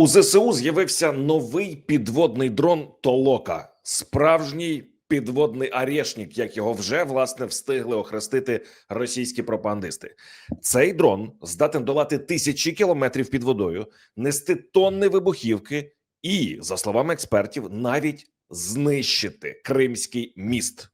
У ЗСУ з'явився новий підводний дрон Толока, справжній підводний арешник, як його вже власне встигли охрестити російські пропагандисти. Цей дрон здатен долати тисячі кілометрів під водою, нести тонни вибухівки і, за словами експертів, навіть знищити Кримський міст.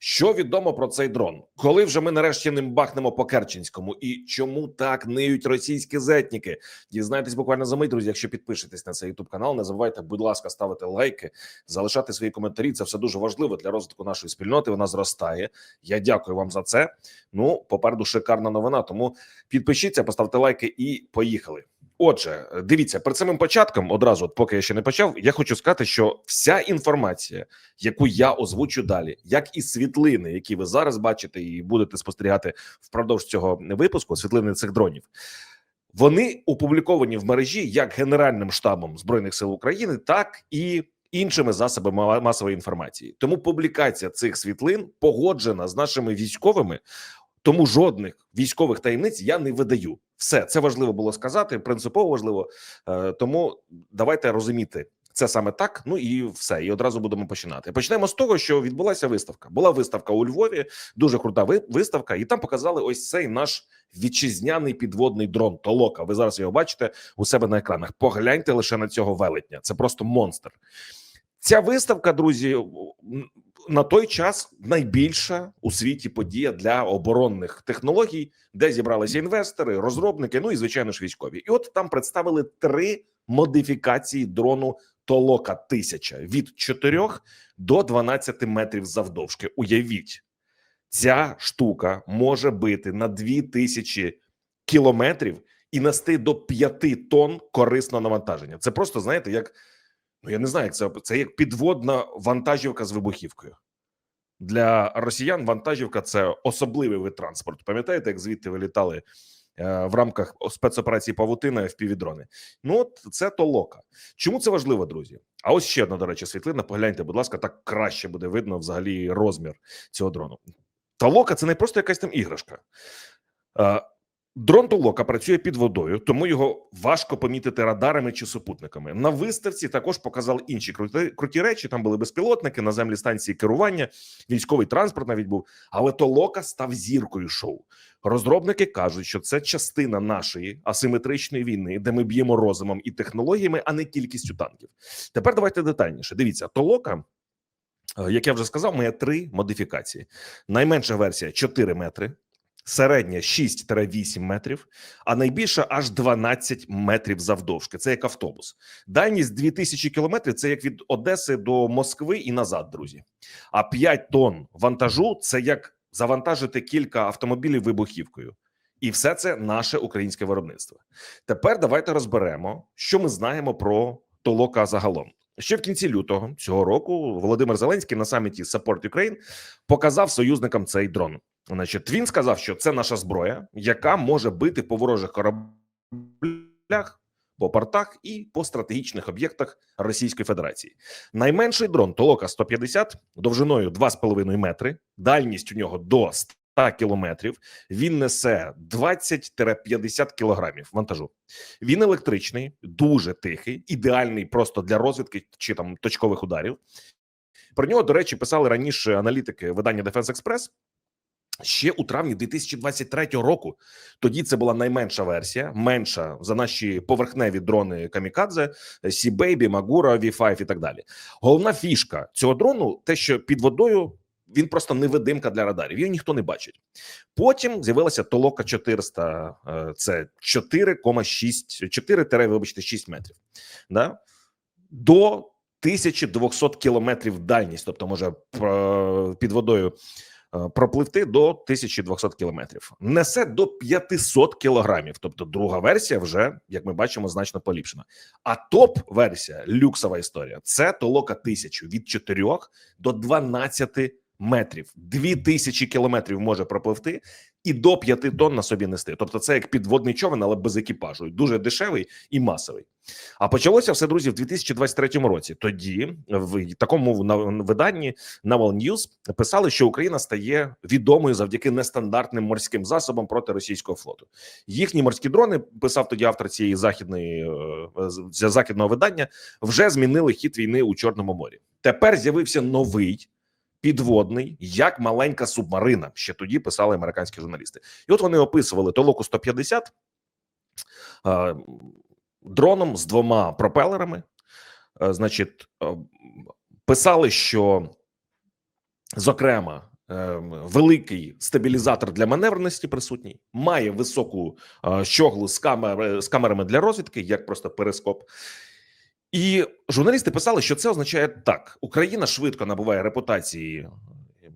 Що відомо про цей дрон? Коли вже ми нарешті ним бахнемо по Керченському, і чому так ниють російські зетніки? Дізнайтесь буквально за мить, друзі. Якщо підпишетесь на цей youtube канал, не забувайте, будь ласка, ставити лайки, залишати свої коментарі. Це все дуже важливо для розвитку нашої спільноти. Вона зростає. Я дякую вам за це. Ну, попереду шикарна новина. Тому підпишіться, поставте лайки і поїхали. Отже, дивіться перед самим початком, одразу, от поки я ще не почав, я хочу сказати, що вся інформація, яку я озвучу далі, як і світлини, які ви зараз бачите, і будете спостерігати впродовж цього випуску, світлини цих дронів. Вони опубліковані в мережі як Генеральним штабом збройних сил України, так і іншими засобами масової інформації. Тому публікація цих світлин погоджена з нашими військовими. Тому жодних військових таємниць я не видаю. Все це важливо було сказати, принципово важливо. Е, тому давайте розуміти це саме так. Ну і все. І одразу будемо починати. Почнемо з того, що відбулася виставка. Була виставка у Львові, дуже крута виставка, і там показали ось цей наш вітчизняний підводний дрон Толока. Ви зараз його бачите у себе на екранах. Погляньте лише на цього велетня. Це просто монстр. Ця виставка, друзі, на той час найбільша у світі подія для оборонних технологій, де зібралися інвестори, розробники, ну і звичайно ж військові. І от там представили три модифікації дрону Толока 1000 від 4 до 12 метрів завдовжки. Уявіть, ця штука може бити на 2000 кілометрів і нести до 5 тонн корисного навантаження. Це просто знаєте, як ну я не знаю, як це це як підводна вантажівка з вибухівкою. Для росіян вантажівка це особливий вид транспорту. Пам'ятаєте, як звідти вилітали е, в рамках спецоперації Павутина в півдрони? Ну от це толока. Чому це важливо, друзі? А ось ще одна, до речі, світлина. Погляньте, будь ласка, так краще буде видно взагалі розмір цього дрону. Толока це не просто якась там іграшка. Е, Дрон Толока працює під водою, тому його важко помітити радарами чи супутниками. На виставці також показали інші круті, круті речі. Там були безпілотники, наземні станції керування, військовий транспорт навіть був. Але Толока став зіркою шоу. Розробники кажуть, що це частина нашої асиметричної війни, де ми б'ємо розумом і технологіями, а не кількістю танків. Тепер давайте детальніше. Дивіться, Толока. е, Як я вже сказав, має три модифікації. Найменша версія 4 метри, середня 6-8 метрів, а найбільша аж 12 метрів завдовжки. Це як автобус. Дальність 2000 кілометрів. Це як від Одеси до Москви і назад, друзі. А 5 тонн вантажу це як завантажити кілька автомобілів вибухівкою. І все це наше українське виробництво. Тепер давайте розберемо, що ми знаємо про Толока загалом. Ще в кінці лютого цього року Володимир Зеленський на саміті Support Ukraine показав союзникам цей дрон. Значить, він сказав, що це наша зброя, яка може бити по ворожих кораблях, по портах і по стратегічних об'єктах Російської Федерації. Найменший дрон Толока 150 довжиною 2,5 метри, дальність у нього до 100 кілометрів. Він несе 20-50 кілограмів вантажу. Він електричний, дуже тихий, ідеальний просто для розвідки чи там точкових ударів. Про нього, до речі, писали раніше аналітики видання Defense Express ще у травні 2023 року. Тоді це була найменша версія, менша за наші поверхневі дрони Камікадзе, Sea Baby, Magura, V5 і так далі. Головна фішка цього дрону те, що під водою він просто невидимка для радарів. Його ніхто не бачить. Потім з'явилася Толока 400, е, це 4,6, 4, вибачте, 6 метрів. Да? До 1200 кілометрів дальність, тобто може під водою е, пропливти до 1200 кілометрів. Несе до 500 кілограмів. Тобто, друга версія вже, як ми бачимо, значно поліпшена. А топ-версія, люксова історія, це толока 1000 від 4 до 12 метрів. 2000 кілометрів може пропливти і до 5 тонн на собі нести. Тобто, це як підводний човен, але без екіпажу, дуже дешевий і масовий. А почалося все друзі в 2023 році. Тоді в такому виданні Naval News писали, що Україна стає відомою завдяки нестандартним морським засобам проти російського флоту. Їхні морські дрони писав тоді автор цієї західної е, західного видання. Вже змінили хід війни у Чорному морі. Тепер з'явився новий підводний, як маленька субмарина. Ще тоді писали американські журналісти. І от вони описували толоку 150 е, дроном з двома пропелерами. Е, Значить, е, писали, що зокрема. е, Великий стабілізатор для маневреності присутній, має високу щоглу з камер з камерами для розвідки, як просто перископ. І журналісти писали, що це означає так: Україна швидко набуває репутації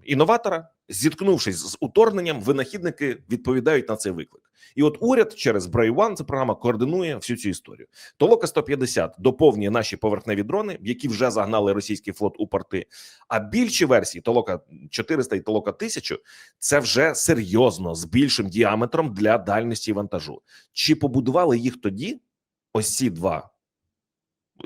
інноватора, зіткнувшись з уторгненням, винахідники відповідають на цей виклик. І от уряд через One, це програма координує всю цю історію. Толока 150 доповнює наші поверхневі дрони, які вже загнали російський флот у порти. А більші версії Толока 400 і Толока 1000 – це вже серйозно з більшим діаметром для дальності вантажу. Чи побудували їх тоді? Ось ці два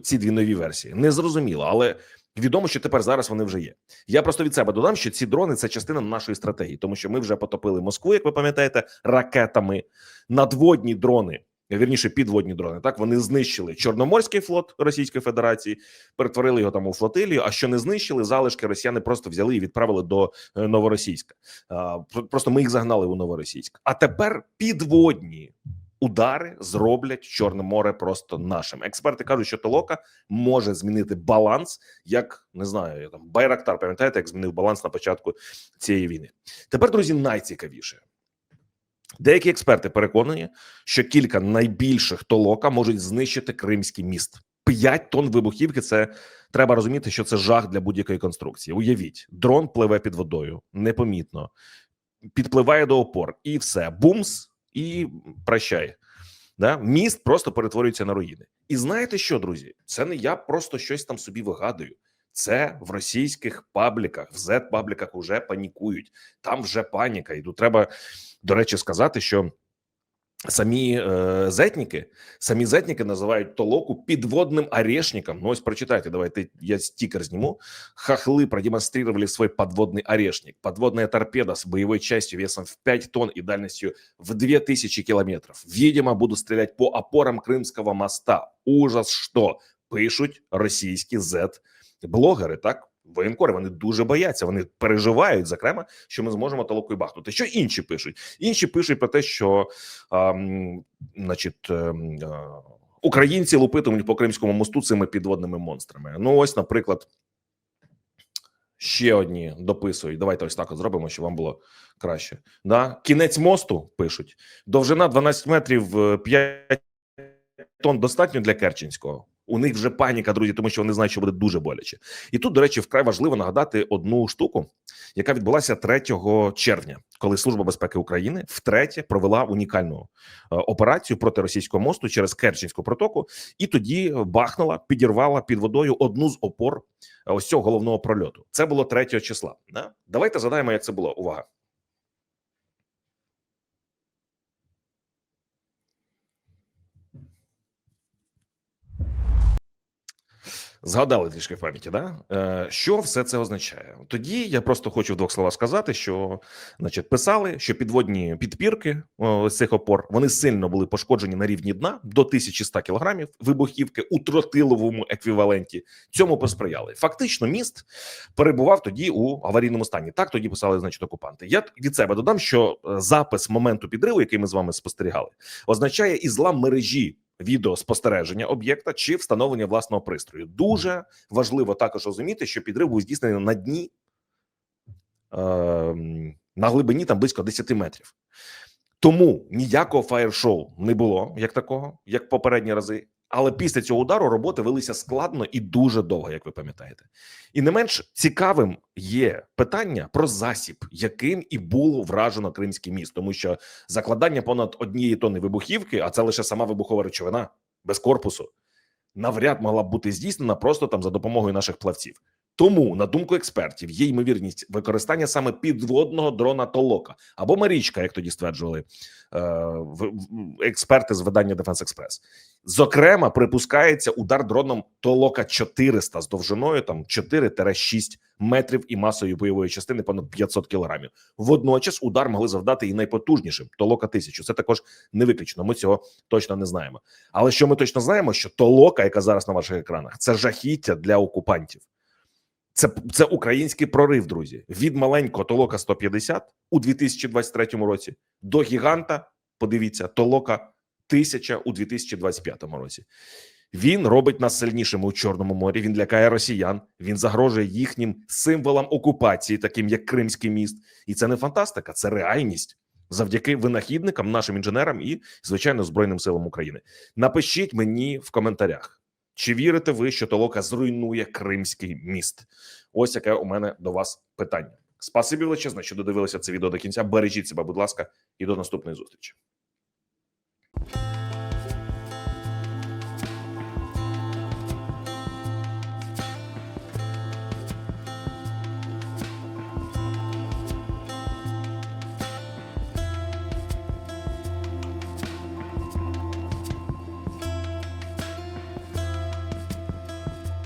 ці дві нові версії. Не зрозуміло, але відомо, що тепер зараз вони вже є. Я просто від себе додам, що ці дрони це частина нашої стратегії, тому що ми вже потопили Москву, як ви пам'ятаєте, ракетами. Надводні дрони, вірніше, підводні дрони. Так вони знищили Чорноморський флот Російської Федерації, перетворили його там у флотилію. А що не знищили, залишки росіяни просто взяли і відправили до е, Новоросійська. Просто ми їх загнали у Новоросійськ. А тепер підводні удари зроблять Чорне море просто нашим. Експерти кажуть, що толока може змінити баланс, як не знаю, там Байрактар. Пам'ятаєте, як змінив баланс на початку цієї війни? Тепер, друзі, найцікавіше. Деякі експерти переконані, що кілька найбільших толока можуть знищити Кримський міст. 5 тонн вибухівки. Це треба розуміти, що це жах для будь-якої конструкції. Уявіть, дрон пливе під водою непомітно, підпливає до опор, і все бумс, і прощає. Да? Міст просто перетворюється на руїни. І знаєте що, друзі? Це не я просто щось там собі вигадую. Це в російських пабліках, в Z-пабліках вже панікують. Там вже паніка. І тут треба, до речі, сказати, що самі е, зетніки, самі зетніки називають толоку підводним орешником. Ну ось прочитайте, давайте я стикер сниму. Хохлы продемонстрировали свой подводный орешник. Подводная торпеда с боевой частью весом в 5 тонн и дальностью в 2000 километров. Видимо, буду стрелять по опорам Крымского моста. Ужас, що пишуть російські Z-блогери, так? Воєнкори вони дуже бояться, вони переживають, зокрема, що ми зможемо толокою бахнути. Що інші пишуть? Інші пишуть про те, що ам, значить, ем, е, українці лупитимуть по Кримському мосту цими підводними монстрами. Ну, ось, наприклад, ще одні дописують. Давайте ось так от зробимо, щоб вам було краще. Да? Кінець мосту пишуть: довжина 12 метрів, е, 5 тонн достатньо для Керченського. У них вже паніка, друзі, тому що вони знають, що буде дуже боляче. І тут, до речі, вкрай важливо нагадати одну штуку, яка відбулася 3 червня, коли Служба безпеки України втретє провела унікальну е, операцію проти російського мосту через Керченську протоку, і тоді бахнула, підірвала під водою одну з опор е, ось цього головного прольоту. Це було 3 числа. Да? Давайте згадаємо, як це було. Увага. Згадали трішки в пам'яті, да? Е, що все це означає? Тоді я просто хочу в двох словах сказати, що значить, писали, що підводні підпірки о, цих опор вони сильно були пошкоджені на рівні дна до 1100 кілограмів вибухівки у тротиловому еквіваленті. Цьому посприяли. Фактично, міст перебував тоді у аварійному стані. Так тоді писали, значить, окупанти. Я від себе додам, що е, запис моменту підриву, який ми з вами спостерігали, означає і злам мережі відеоспостереження об'єкта чи встановлення власного пристрою. Дуже важливо також розуміти, що підрив був здійснений на дні е, на глибині там близько 10 метрів. Тому ніякого фаєр-шоу не було як такого, як попередні рази. Але після цього удару роботи велися складно і дуже довго, як ви пам'ятаєте. І не менш цікавим є питання про засіб, яким і було вражено Кримський міст, тому що закладання понад однієї тонни вибухівки, а це лише сама вибухова речовина без корпусу, навряд могла б бути здійснена просто там за допомогою наших плавців. Тому, на думку експертів, є ймовірність використання саме підводного дрона Толока або Марічка, як тоді стверджували е, в- експерти з видання Defense Express. Зокрема, припускається удар дроном Толока 400 з довжиною там 4-6 метрів і масою бойової частини понад 500 кілограмів. Водночас удар могли завдати і найпотужнішим Толока 1000. Це також не виключно. Ми цього точно не знаємо. Але що ми точно знаємо, що Толока, яка зараз на ваших екранах, це жахіття для окупантів. Це, це український прорив, друзі. Від маленького Толока 150 у 2023 році до гіганта. Подивіться, Толока 1000 у 2025 році. Він робить нас сильнішими у Чорному морі. Він лякає росіян. Він загрожує їхнім символам окупації, таким як Кримський міст. І це не фантастика, це реальність. Завдяки винахідникам, нашим інженерам і, звичайно, Збройним силам України. Напишіть мені в коментарях, чи вірите ви, що Толока зруйнує Кримський міст? Ось яке у мене до вас питання. Спасибі величезне, що додивилися це відео до кінця. Бережіть себе, будь ласка, і до наступної зустрічі.